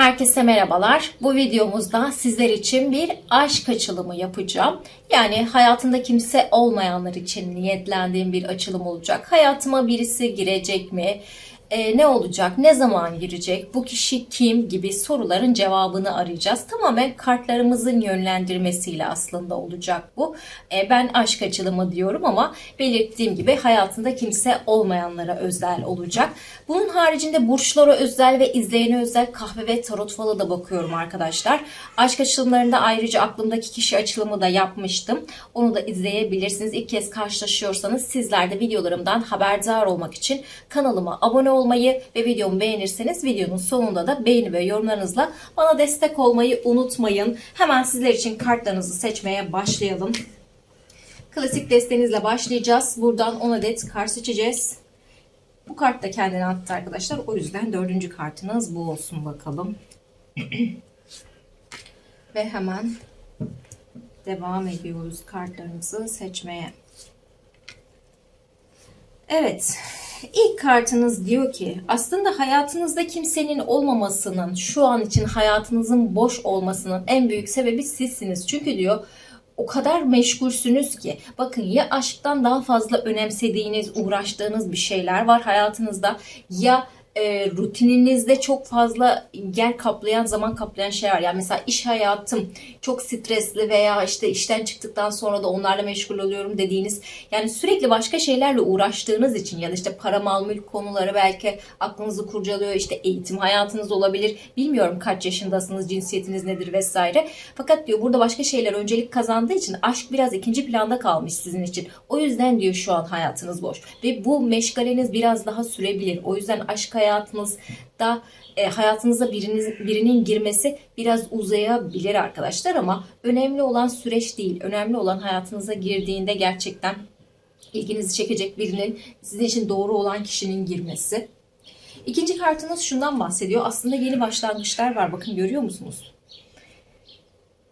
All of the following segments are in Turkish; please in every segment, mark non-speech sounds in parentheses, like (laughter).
Herkese merhabalar. Bu videomuzda sizler için bir aşk açılımı yapacağım. Yani hayatında kimse olmayanlar için niyetlendiğim bir açılım olacak. Hayatıma birisi girecek mi? Ee, ne olacak? Ne zaman girecek? Bu kişi kim? gibi soruların cevabını arayacağız. Tamamen kartlarımızın yönlendirmesiyle aslında olacak bu. Ee, ben aşk açılımı diyorum ama belirttiğim gibi hayatında kimse olmayanlara özel olacak. Bunun haricinde burçlara özel ve izleyene özel kahve ve tarot falı da bakıyorum arkadaşlar. Aşk açılımlarında ayrıca aklımdaki kişi açılımı da yapmıştım. Onu da izleyebilirsiniz. İlk kez karşılaşıyorsanız sizler de videolarımdan haberdar olmak için kanalıma abone olmayı ve videomu beğenirseniz videonun sonunda da beğeni ve yorumlarınızla bana destek olmayı unutmayın. Hemen sizler için kartlarınızı seçmeye başlayalım. Klasik destenizle başlayacağız. Buradan 10 adet kart seçeceğiz. Bu kart da kendine attı arkadaşlar. O yüzden dördüncü kartınız bu olsun bakalım. (clears throat) Ve hemen devam ediyoruz kartlarımızı seçmeye. Evet. İlk kartınız diyor ki aslında hayatınızda kimsenin olmamasının şu an için hayatınızın boş olmasının en büyük sebebi sizsiniz. Çünkü diyor o kadar meşgulsünüz ki bakın ya aşktan daha fazla önemsediğiniz, uğraştığınız bir şeyler var hayatınızda ya e, rutininizde çok fazla yer kaplayan, zaman kaplayan şeyler. Yani mesela iş hayatım çok stresli veya işte işten çıktıktan sonra da onlarla meşgul oluyorum dediğiniz yani sürekli başka şeylerle uğraştığınız için ya da işte para mal mülk konuları belki aklınızı kurcalıyor. işte eğitim hayatınız olabilir. Bilmiyorum kaç yaşındasınız, cinsiyetiniz nedir vesaire. Fakat diyor burada başka şeyler öncelik kazandığı için aşk biraz ikinci planda kalmış sizin için. O yüzden diyor şu an hayatınız boş. Ve bu meşgaleniz biraz daha sürebilir. O yüzden aşk hayatınızda e, hayatınıza biriniz, birinin girmesi biraz uzayabilir arkadaşlar ama önemli olan süreç değil. Önemli olan hayatınıza girdiğinde gerçekten ilginizi çekecek birinin sizin için doğru olan kişinin girmesi. İkinci kartınız şundan bahsediyor. Aslında yeni başlangıçlar var. Bakın görüyor musunuz?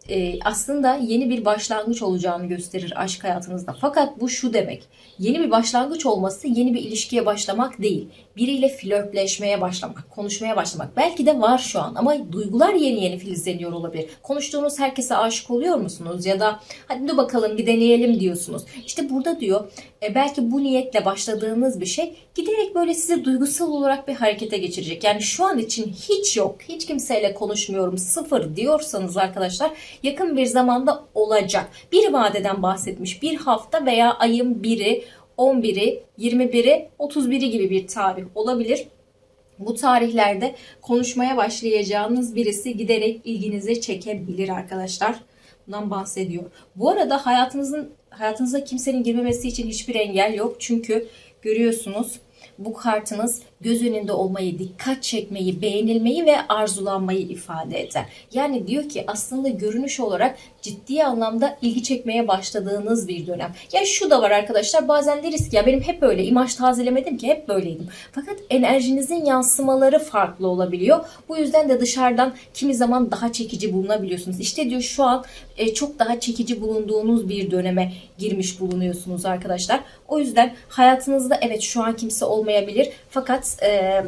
E, aslında yeni bir başlangıç olacağını gösterir aşk hayatınızda. Fakat bu şu demek. Yeni bir başlangıç olması yeni bir ilişkiye başlamak değil. Biriyle flörtleşmeye başlamak, konuşmaya başlamak. Belki de var şu an ama duygular yeni yeni filizleniyor olabilir. Konuştuğunuz herkese aşık oluyor musunuz? Ya da hadi dur bakalım bir deneyelim diyorsunuz. İşte burada diyor e, belki bu niyetle başladığınız bir şey giderek böyle sizi duygusal olarak bir harekete geçirecek. Yani şu an için hiç yok, hiç kimseyle konuşmuyorum, sıfır diyorsanız arkadaşlar yakın bir zamanda olacak. Bir vadeden bahsetmiş. Bir hafta veya ayın biri, 11'i, 21'i, 31'i gibi bir tarih olabilir. Bu tarihlerde konuşmaya başlayacağınız birisi giderek ilginizi çekebilir arkadaşlar. Bundan bahsediyor. Bu arada hayatınızın hayatınıza kimsenin girmemesi için hiçbir engel yok. Çünkü görüyorsunuz bu kartınız göz önünde olmayı, dikkat çekmeyi, beğenilmeyi ve arzulanmayı ifade eder. Yani diyor ki aslında görünüş olarak ciddi anlamda ilgi çekmeye başladığınız bir dönem. Ya şu da var arkadaşlar bazen deriz ki ya benim hep böyle imaj tazelemedim ki hep böyleydim. Fakat enerjinizin yansımaları farklı olabiliyor. Bu yüzden de dışarıdan kimi zaman daha çekici bulunabiliyorsunuz. İşte diyor şu an e, çok daha çekici bulunduğunuz bir döneme girmiş bulunuyorsunuz arkadaşlar. O yüzden hayatınızda evet şu an kimse olmayabilir. Fakat e,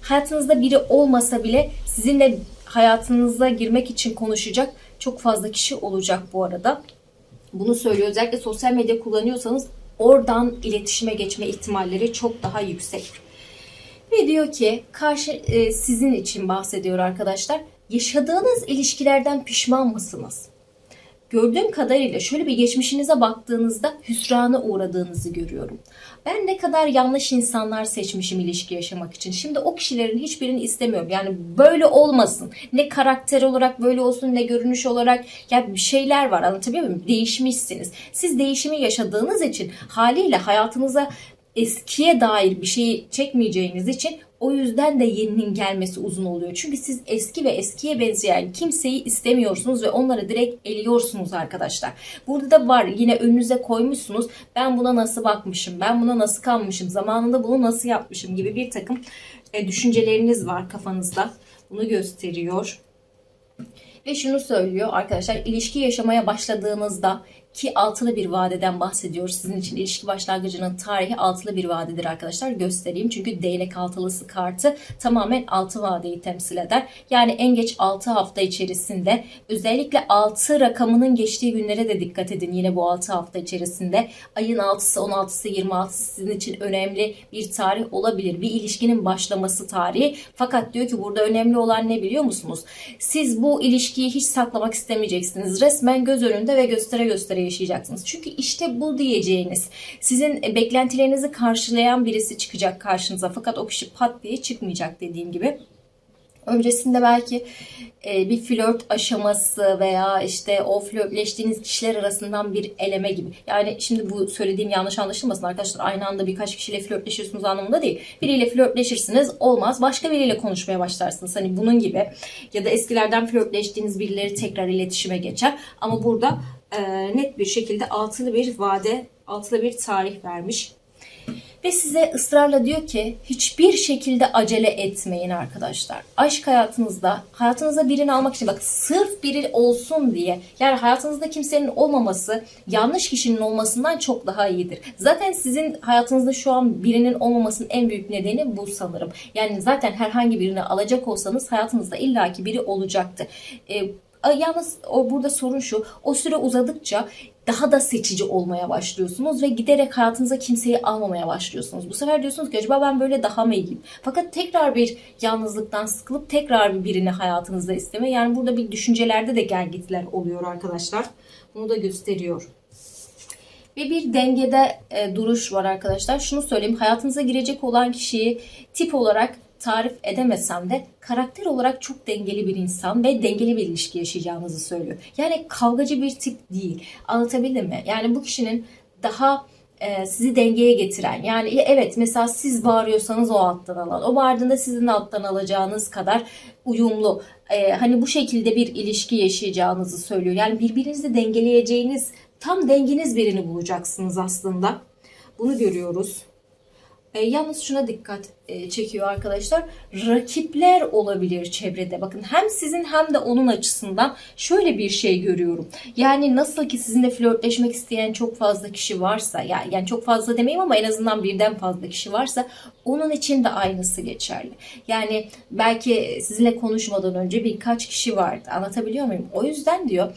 hayatınızda biri olmasa bile sizinle hayatınıza girmek için konuşacak çok fazla kişi olacak bu arada. Bunu söylüyor. Özellikle sosyal medya kullanıyorsanız oradan iletişime geçme ihtimalleri çok daha yüksek. Ve diyor ki karşı e, sizin için bahsediyor arkadaşlar. Yaşadığınız ilişkilerden pişman mısınız? Gördüğüm kadarıyla şöyle bir geçmişinize baktığınızda hüsrana uğradığınızı görüyorum. Ben ne kadar yanlış insanlar seçmişim ilişki yaşamak için. Şimdi o kişilerin hiçbirini istemiyorum. Yani böyle olmasın. Ne karakter olarak böyle olsun ne görünüş olarak. Ya bir şeyler var anlatabiliyor muyum? Değişmişsiniz. Siz değişimi yaşadığınız için haliyle hayatınıza eskiye dair bir şeyi çekmeyeceğiniz için o yüzden de yeninin gelmesi uzun oluyor. Çünkü siz eski ve eskiye benzeyen kimseyi istemiyorsunuz ve onları direkt eliyorsunuz arkadaşlar. Burada da var yine önünüze koymuşsunuz. Ben buna nasıl bakmışım, ben buna nasıl kalmışım, zamanında bunu nasıl yapmışım gibi bir takım e, düşünceleriniz var kafanızda. Bunu gösteriyor. Ve şunu söylüyor arkadaşlar ilişki yaşamaya başladığınızda ki altılı bir vadeden bahsediyoruz. Sizin için ilişki başlangıcının tarihi altılı bir vadedir arkadaşlar. Göstereyim. Çünkü değnek altılısı kartı tamamen altı vadeyi temsil eder. Yani en geç 6 hafta içerisinde özellikle 6 rakamının geçtiği günlere de dikkat edin. Yine bu 6 hafta içerisinde ayın 6'sı, 16'sı, 26'sı sizin için önemli bir tarih olabilir. Bir ilişkinin başlaması tarihi. Fakat diyor ki burada önemli olan ne biliyor musunuz? Siz bu ilişkiyi hiç saklamak istemeyeceksiniz. Resmen göz önünde ve göstere göstere yaşayacaksınız. Çünkü işte bu diyeceğiniz sizin beklentilerinizi karşılayan birisi çıkacak karşınıza. Fakat o kişi pat diye çıkmayacak dediğim gibi. Öncesinde belki e, bir flört aşaması veya işte o flörtleştiğiniz kişiler arasından bir eleme gibi. Yani şimdi bu söylediğim yanlış anlaşılmasın arkadaşlar. Aynı anda birkaç kişiyle flörtleşiyorsunuz anlamında değil. Biriyle flörtleşirsiniz olmaz. Başka biriyle konuşmaya başlarsınız. Hani bunun gibi. Ya da eskilerden flörtleştiğiniz birileri tekrar iletişime geçer. Ama burada e, net bir şekilde altılı bir vade, altılı bir tarih vermiş. Ve size ısrarla diyor ki hiçbir şekilde acele etmeyin arkadaşlar. Aşk hayatınızda, hayatınıza birini almak için bak sırf biri olsun diye yani hayatınızda kimsenin olmaması yanlış kişinin olmasından çok daha iyidir. Zaten sizin hayatınızda şu an birinin olmamasının en büyük nedeni bu sanırım. Yani zaten herhangi birini alacak olsanız hayatınızda illaki biri olacaktı. Ee, Yalnız o burada sorun şu. O süre uzadıkça daha da seçici olmaya başlıyorsunuz ve giderek hayatınıza kimseyi almamaya başlıyorsunuz. Bu sefer diyorsunuz ki acaba ben böyle daha mı iyiyim? Fakat tekrar bir yalnızlıktan sıkılıp tekrar bir birini hayatınızda isteme. Yani burada bir düşüncelerde de gelgitler oluyor arkadaşlar. Bunu da gösteriyor. Ve bir dengede e, duruş var arkadaşlar. Şunu söyleyeyim. Hayatınıza girecek olan kişiyi tip olarak tarif edemesem de karakter olarak çok dengeli bir insan ve dengeli bir ilişki yaşayacağınızı söylüyor. Yani kavgacı bir tip değil. Anlatabildim mi? Yani bu kişinin daha e, sizi dengeye getiren yani evet mesela siz bağırıyorsanız o alttan alan o bağırdığında sizin alttan alacağınız kadar uyumlu e, hani bu şekilde bir ilişki yaşayacağınızı söylüyor. Yani birbirinizi dengeleyeceğiniz tam denginiz birini bulacaksınız aslında. Bunu görüyoruz. E, yalnız şuna dikkat e, çekiyor arkadaşlar. Rakipler olabilir çevrede. Bakın hem sizin hem de onun açısından şöyle bir şey görüyorum. Yani nasıl ki sizinle flörtleşmek isteyen çok fazla kişi varsa yani, yani çok fazla demeyeyim ama en azından birden fazla kişi varsa onun için de aynısı geçerli. Yani belki sizinle konuşmadan önce birkaç kişi vardı. Anlatabiliyor muyum? O yüzden diyor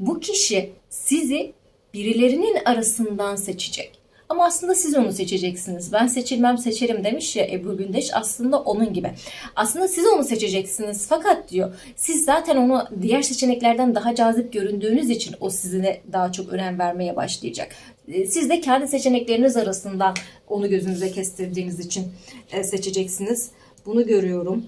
bu kişi sizi birilerinin arasından seçecek. Ama aslında siz onu seçeceksiniz. Ben seçilmem seçerim demiş ya Ebru Gündeş. Aslında onun gibi. Aslında siz onu seçeceksiniz. Fakat diyor siz zaten onu diğer seçeneklerden daha cazip göründüğünüz için o sizine daha çok önem vermeye başlayacak. E, siz de kendi seçenekleriniz arasından onu gözünüze kestirdiğiniz için e, seçeceksiniz. Bunu görüyorum.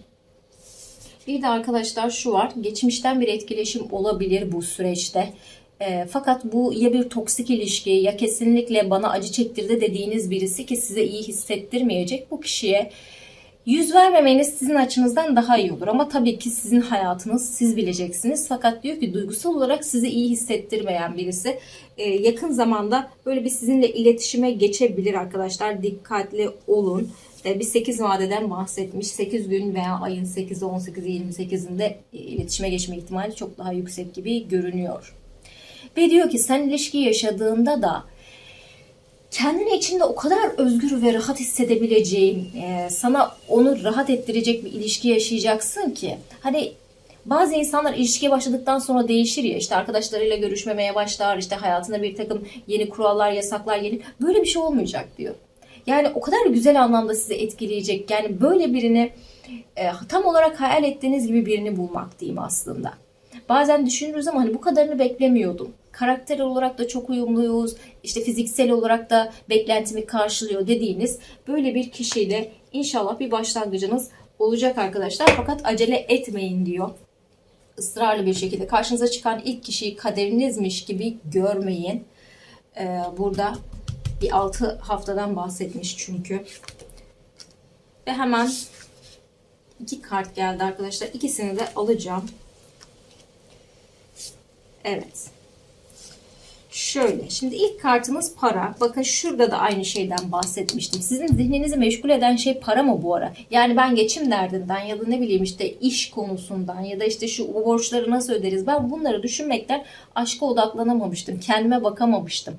Bir de arkadaşlar şu var. Geçmişten bir etkileşim olabilir bu süreçte. E, fakat bu ya bir toksik ilişki ya kesinlikle bana acı çektirdi dediğiniz birisi ki size iyi hissettirmeyecek bu kişiye yüz vermemeniz sizin açınızdan daha iyi olur. Ama tabii ki sizin hayatınız siz bileceksiniz. Fakat diyor ki duygusal olarak sizi iyi hissettirmeyen birisi e, yakın zamanda böyle bir sizinle iletişime geçebilir arkadaşlar. Dikkatli olun bir 8 vadeden bahsetmiş. 8 gün veya ayın 8'i, 18'i, 28'inde iletişime geçme ihtimali çok daha yüksek gibi görünüyor. Ve diyor ki sen ilişki yaşadığında da kendini içinde o kadar özgür ve rahat hissedebileceğin, e, sana onu rahat ettirecek bir ilişki yaşayacaksın ki. Hani bazı insanlar ilişkiye başladıktan sonra değişir ya işte arkadaşlarıyla görüşmemeye başlar işte hayatında bir takım yeni kurallar yasaklar gelir böyle bir şey olmayacak diyor. Yani o kadar güzel anlamda sizi etkileyecek yani böyle birini e, tam olarak hayal ettiğiniz gibi birini bulmak diyeyim aslında. Bazen düşünürüz ama hani bu kadarını beklemiyordum. Karakter olarak da çok uyumluyuz. İşte fiziksel olarak da beklentimi karşılıyor dediğiniz böyle bir kişiyle inşallah bir başlangıcınız olacak arkadaşlar. Fakat acele etmeyin diyor. Israrlı bir şekilde karşınıza çıkan ilk kişiyi kaderinizmiş gibi görmeyin. Ee, burada bir 6 haftadan bahsetmiş çünkü. Ve hemen iki kart geldi arkadaşlar. İkisini de alacağım. Evet. Şöyle. Şimdi ilk kartımız para. Bakın şurada da aynı şeyden bahsetmiştim. Sizin zihninizi meşgul eden şey para mı bu ara? Yani ben geçim derdinden ya da ne bileyim işte iş konusundan ya da işte şu borçları nasıl öderiz? Ben bunları düşünmekten aşka odaklanamamıştım. Kendime bakamamıştım.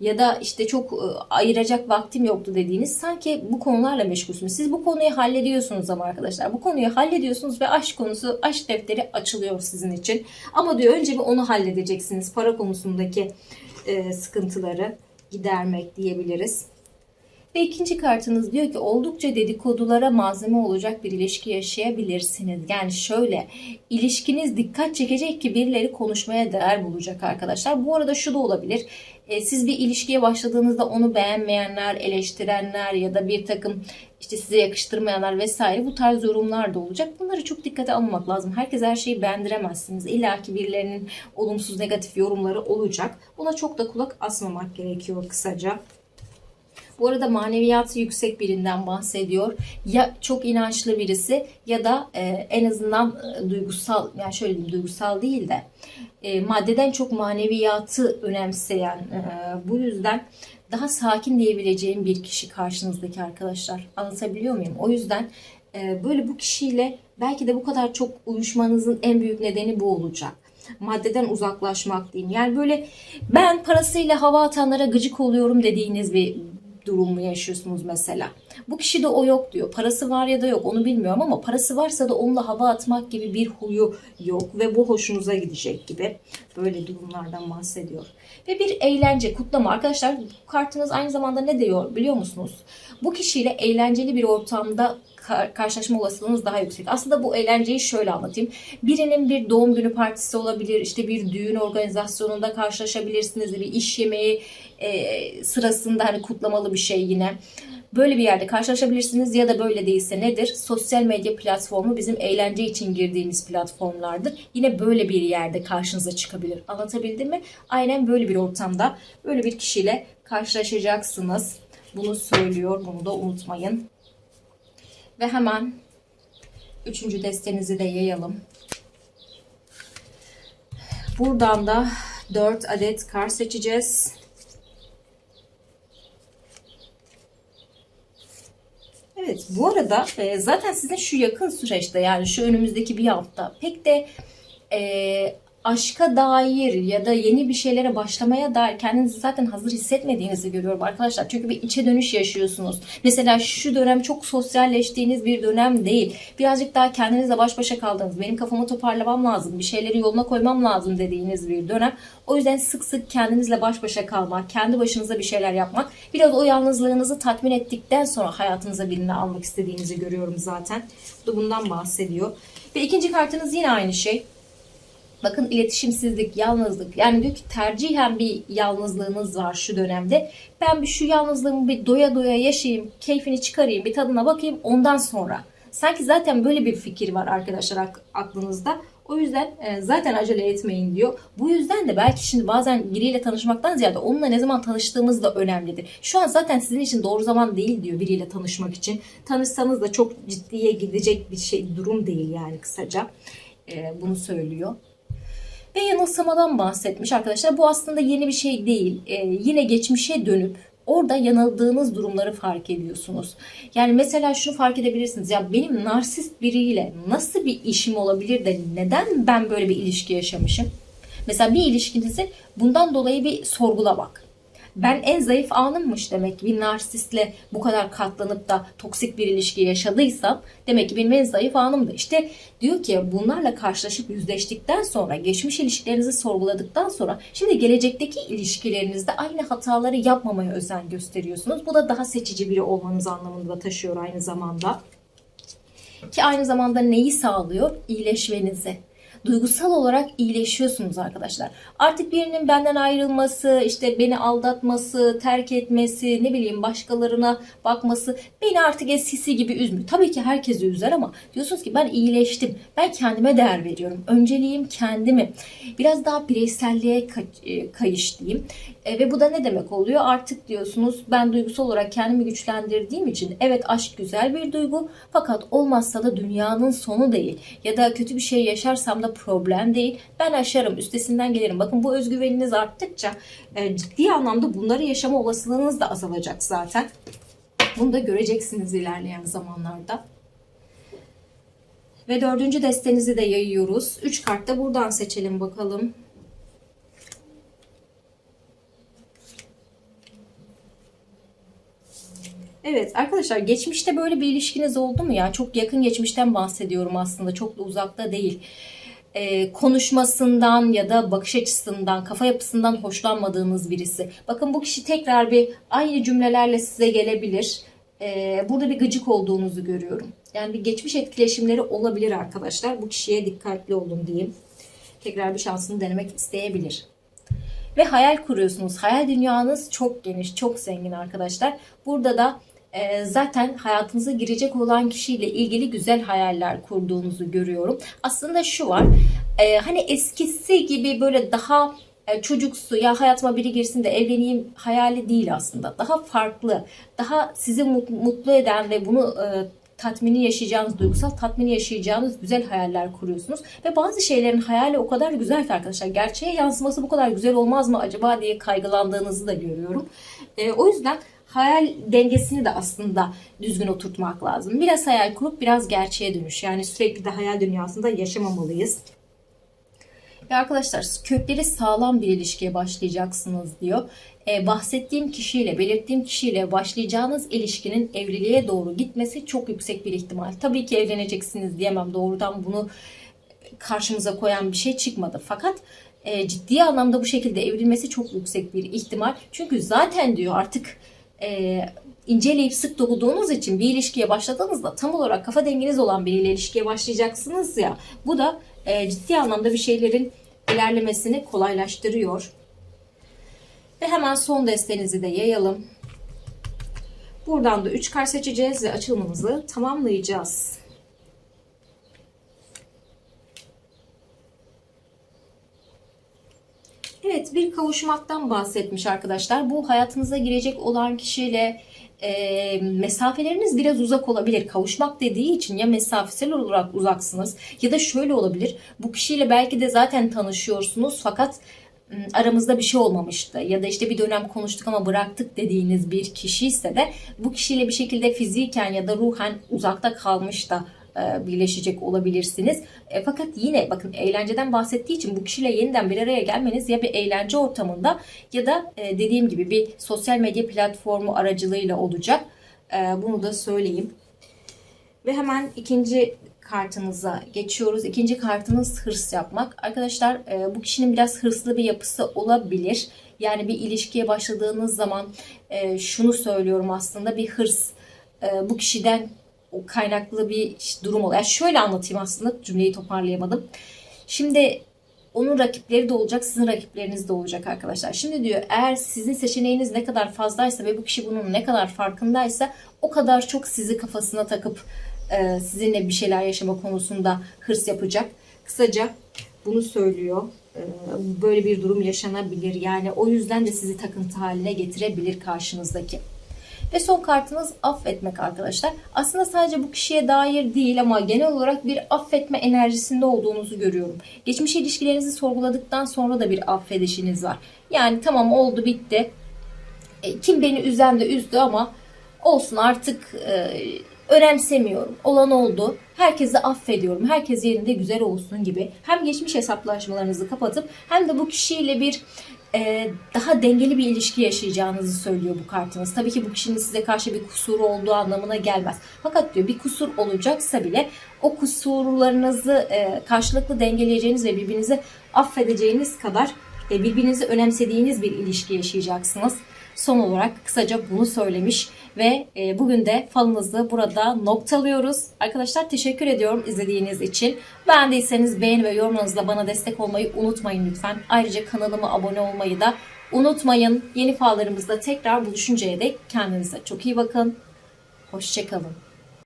Ya da işte çok e, ayıracak vaktim yoktu dediğiniz sanki bu konularla meşgulsünüz. Siz bu konuyu hallediyorsunuz ama arkadaşlar. Bu konuyu hallediyorsunuz ve aşk konusu, aşk defteri açılıyor sizin için. Ama diyor önce bir onu halledeceksiniz. Para konusundaki e, sıkıntıları gidermek diyebiliriz. Ve ikinci kartınız diyor ki oldukça dedikodulara malzeme olacak bir ilişki yaşayabilirsiniz. Yani şöyle ilişkiniz dikkat çekecek ki birileri konuşmaya değer bulacak arkadaşlar. Bu arada şu da olabilir. E, siz bir ilişkiye başladığınızda onu beğenmeyenler, eleştirenler ya da bir takım işte size yakıştırmayanlar vesaire bu tarz yorumlar da olacak. Bunları çok dikkate almamak lazım. Herkes her şeyi beğendiremezsiniz. İlla ki birilerinin olumsuz negatif yorumları olacak. Buna çok da kulak asmamak gerekiyor kısaca. Bu arada maneviyatı yüksek birinden bahsediyor. Ya çok inançlı birisi ya da e, en azından e, duygusal yani şöyle diyeyim duygusal değil de e, maddeden çok maneviyatı önemseyen e, bu yüzden daha sakin diyebileceğim bir kişi karşınızdaki arkadaşlar. Anlatabiliyor muyum? O yüzden e, böyle bu kişiyle belki de bu kadar çok uyuşmanızın en büyük nedeni bu olacak maddeden uzaklaşmak diyeyim. Yani böyle ben parasıyla hava atanlara gıcık oluyorum dediğiniz bir durum mu yaşıyorsunuz mesela? Bu kişi de o yok diyor. Parası var ya da yok onu bilmiyorum ama parası varsa da onunla hava atmak gibi bir huyu yok ve bu hoşunuza gidecek gibi böyle durumlardan bahsediyor. Ve bir eğlence, kutlama. Arkadaşlar bu kartınız aynı zamanda ne diyor biliyor musunuz? Bu kişiyle eğlenceli bir ortamda karşılaşma olasılığınız daha yüksek. Aslında bu eğlenceyi şöyle anlatayım. Birinin bir doğum günü partisi olabilir, işte bir düğün organizasyonunda karşılaşabilirsiniz, bir iş yemeği e, sırasında hani kutlamalı bir şey yine. Böyle bir yerde karşılaşabilirsiniz ya da böyle değilse nedir? Sosyal medya platformu bizim eğlence için girdiğimiz platformlardır. Yine böyle bir yerde karşınıza çıkabilir. Anlatabildim mi? Aynen böyle bir ortamda böyle bir kişiyle karşılaşacaksınız. Bunu söylüyor. Bunu da unutmayın. Ve hemen üçüncü destenizi de yayalım. Buradan da 4 adet kar seçeceğiz. Evet bu arada e, zaten sizin şu yakın süreçte yani şu önümüzdeki bir hafta pek de e, aşka dair ya da yeni bir şeylere başlamaya dair kendinizi zaten hazır hissetmediğinizi görüyorum arkadaşlar. Çünkü bir içe dönüş yaşıyorsunuz. Mesela şu dönem çok sosyalleştiğiniz bir dönem değil. Birazcık daha kendinizle baş başa kaldığınız, benim kafamı toparlamam lazım, bir şeyleri yoluna koymam lazım dediğiniz bir dönem. O yüzden sık sık kendinizle baş başa kalmak, kendi başınıza bir şeyler yapmak, biraz o yalnızlığınızı tatmin ettikten sonra hayatınıza birini almak istediğinizi görüyorum zaten. Bu da bundan bahsediyor. Ve ikinci kartınız yine aynı şey. Bakın iletişimsizlik, yalnızlık. Yani diyor ki tercihen bir yalnızlığınız var şu dönemde. Ben bir şu yalnızlığımı bir doya doya yaşayayım, keyfini çıkarayım, bir tadına bakayım ondan sonra. Sanki zaten böyle bir fikir var arkadaşlar aklınızda. O yüzden e, zaten acele etmeyin diyor. Bu yüzden de belki şimdi bazen biriyle tanışmaktan ziyade onunla ne zaman tanıştığımız da önemlidir. Şu an zaten sizin için doğru zaman değil diyor biriyle tanışmak için. Tanışsanız da çok ciddiye gidecek bir şey durum değil yani kısaca. E, bunu söylüyor ve yanılsamadan bahsetmiş arkadaşlar. Bu aslında yeni bir şey değil. Ee, yine geçmişe dönüp orada yanıldığınız durumları fark ediyorsunuz. Yani mesela şunu fark edebilirsiniz. Ya benim narsist biriyle nasıl bir işim olabilir de neden ben böyle bir ilişki yaşamışım? Mesela bir ilişkinizi bundan dolayı bir sorgula bak ben en zayıf anımmış demek bir narsistle bu kadar katlanıp da toksik bir ilişki yaşadıysam demek ki benim en zayıf anımdı. İşte diyor ki bunlarla karşılaşıp yüzleştikten sonra geçmiş ilişkilerinizi sorguladıktan sonra şimdi gelecekteki ilişkilerinizde aynı hataları yapmamaya özen gösteriyorsunuz. Bu da daha seçici biri olmanız anlamında da taşıyor aynı zamanda. Ki aynı zamanda neyi sağlıyor? İyileşmenizi duygusal olarak iyileşiyorsunuz arkadaşlar. Artık birinin benden ayrılması, işte beni aldatması, terk etmesi, ne bileyim başkalarına bakması beni artık eskisi gibi üzmüyor. Tabii ki herkesi üzer ama diyorsunuz ki ben iyileştim. Ben kendime değer veriyorum. Önceliğim kendimi. Biraz daha bireyselliğe e, kayış diyeyim. E, ve bu da ne demek oluyor? Artık diyorsunuz ben duygusal olarak kendimi güçlendirdiğim için evet aşk güzel bir duygu fakat olmazsa da dünyanın sonu değil. Ya da kötü bir şey yaşarsam da problem değil. Ben aşarım, üstesinden gelirim. Bakın bu özgüveniniz arttıkça e, ciddi anlamda bunları yaşama olasılığınız da azalacak zaten. Bunu da göreceksiniz ilerleyen zamanlarda. Ve dördüncü destenizi de yayıyoruz. Üç kart da buradan seçelim bakalım. Evet arkadaşlar geçmişte böyle bir ilişkiniz oldu mu ya? Çok yakın geçmişten bahsediyorum aslında. Çok da uzakta değil. Ee, konuşmasından ya da bakış açısından, kafa yapısından hoşlanmadığınız birisi. Bakın bu kişi tekrar bir aynı cümlelerle size gelebilir. Ee, burada bir gıcık olduğunuzu görüyorum. Yani bir geçmiş etkileşimleri olabilir arkadaşlar. Bu kişiye dikkatli olun diyeyim. Tekrar bir şansını denemek isteyebilir ve hayal kuruyorsunuz. Hayal dünyanız çok geniş, çok zengin arkadaşlar. Burada da e, zaten hayatınıza girecek olan kişiyle ilgili güzel hayaller kurduğunuzu görüyorum. Aslında şu var, e, hani eskisi gibi böyle daha e, çocuksu ya hayatıma biri girsin de evleneyim hayali değil aslında. Daha farklı, daha sizi mut- mutlu eden ve bunu e, tatmini yaşayacağınız, duygusal tatmini yaşayacağınız güzel hayaller kuruyorsunuz. Ve bazı şeylerin hayali o kadar güzel ki arkadaşlar. Gerçeğe yansıması bu kadar güzel olmaz mı acaba diye kaygılandığınızı da görüyorum. E, o yüzden hayal dengesini de aslında düzgün oturtmak lazım. Biraz hayal kurup biraz gerçeğe dönüş. Yani sürekli de hayal dünyasında yaşamamalıyız. Ve arkadaşlar kökleri sağlam bir ilişkiye başlayacaksınız diyor. Ee, bahsettiğim kişiyle, belirttiğim kişiyle başlayacağınız ilişkinin evliliğe doğru gitmesi çok yüksek bir ihtimal. Tabii ki evleneceksiniz diyemem. Doğrudan bunu karşımıza koyan bir şey çıkmadı. Fakat e, ciddi anlamda bu şekilde evrilmesi çok yüksek bir ihtimal. Çünkü zaten diyor artık e, inceleyip sık dokuduğunuz için bir ilişkiye başladığınızda tam olarak kafa denginiz olan biriyle ilişkiye başlayacaksınız ya. Bu da e, ciddi anlamda bir şeylerin ilerlemesini kolaylaştırıyor. Ve hemen son destenizi de yayalım. Buradan da 3 kart seçeceğiz ve açılımımızı tamamlayacağız. Evet bir kavuşmaktan bahsetmiş arkadaşlar. Bu hayatınıza girecek olan kişiyle e, mesafeleriniz biraz uzak olabilir. Kavuşmak dediği için ya mesafesel olarak uzaksınız ya da şöyle olabilir. Bu kişiyle belki de zaten tanışıyorsunuz fakat m, aramızda bir şey olmamıştı ya da işte bir dönem konuştuk ama bıraktık dediğiniz bir kişi ise de bu kişiyle bir şekilde fiziken ya da ruhen uzakta kalmış da birleşecek olabilirsiniz. E, fakat yine bakın eğlenceden bahsettiği için bu kişiyle yeniden bir araya gelmeniz ya bir eğlence ortamında ya da e, dediğim gibi bir sosyal medya platformu aracılığıyla olacak. E, bunu da söyleyeyim. Ve hemen ikinci kartınıza geçiyoruz. İkinci kartınız hırs yapmak. Arkadaşlar e, bu kişinin biraz hırslı bir yapısı olabilir. Yani bir ilişkiye başladığınız zaman e, şunu söylüyorum aslında bir hırs e, bu kişiden o kaynaklı bir durum oluyor. Yani şöyle anlatayım aslında cümleyi toparlayamadım. Şimdi onun rakipleri de olacak, sizin rakipleriniz de olacak arkadaşlar. Şimdi diyor eğer sizin seçeneğiniz ne kadar fazlaysa ve bu kişi bunun ne kadar farkındaysa o kadar çok sizi kafasına takıp e, sizinle bir şeyler yaşama konusunda hırs yapacak. Kısaca bunu söylüyor. E, böyle bir durum yaşanabilir. Yani o yüzden de sizi takıntı haline getirebilir karşınızdaki. Ve son kartınız affetmek arkadaşlar. Aslında sadece bu kişiye dair değil ama genel olarak bir affetme enerjisinde olduğunuzu görüyorum. Geçmiş ilişkilerinizi sorguladıktan sonra da bir affedişiniz var. Yani tamam oldu bitti. E, kim beni üzen de üzdü ama olsun artık e, önemsemiyorum. Olan oldu. Herkesi affediyorum. Herkes yerinde güzel olsun gibi. Hem geçmiş hesaplaşmalarınızı kapatıp hem de bu kişiyle bir e, daha dengeli bir ilişki yaşayacağınızı söylüyor bu kartınız. Tabii ki bu kişinin size karşı bir kusuru olduğu anlamına gelmez. Fakat diyor bir kusur olacaksa bile o kusurlarınızı e, karşılıklı dengeleyeceğiniz ve birbirinizi affedeceğiniz kadar e, birbirinizi önemsediğiniz bir ilişki yaşayacaksınız. Son olarak kısaca bunu söylemiş ve e, bugün de falınızı burada noktalıyoruz. Arkadaşlar teşekkür ediyorum izlediğiniz için. Beğendiyseniz beğeni ve yorumlarınızla bana destek olmayı unutmayın lütfen. Ayrıca kanalıma abone olmayı da unutmayın. Yeni fallarımızda tekrar buluşuncaya dek kendinize çok iyi bakın. Hoşçakalın.